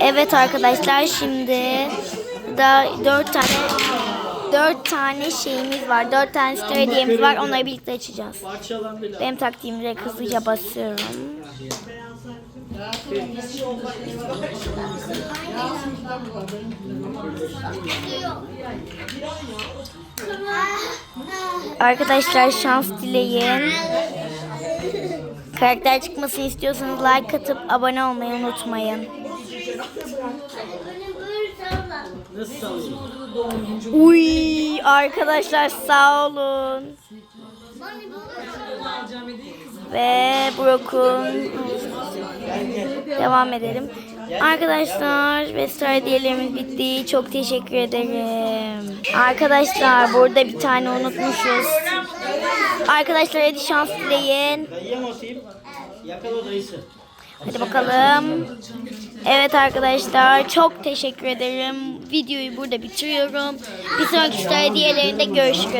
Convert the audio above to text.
Evet arkadaşlar şimdi da dört tane dört tane şeyimiz var. Dört tane hediyemiz var. Onları birlikte açacağız. Daha. Benim taktiğimde hızlıca basıyorum. Arkadaşlar şans dileyin. Karakter çıkmasını istiyorsanız like atıp abone olmayı unutmayın. Uy arkadaşlar sağ olun. Ve Brock'un devam edelim. Arkadaşlar ve star hediyelerimiz bitti. Çok teşekkür ederim. Arkadaşlar burada bir tane unutmuşuz. Arkadaşlar hadi şans dileyin. Hadi bakalım. Evet arkadaşlar çok teşekkür ederim. Videoyu burada bitiriyorum. Bir sonraki hediyelerinde görüşürüz.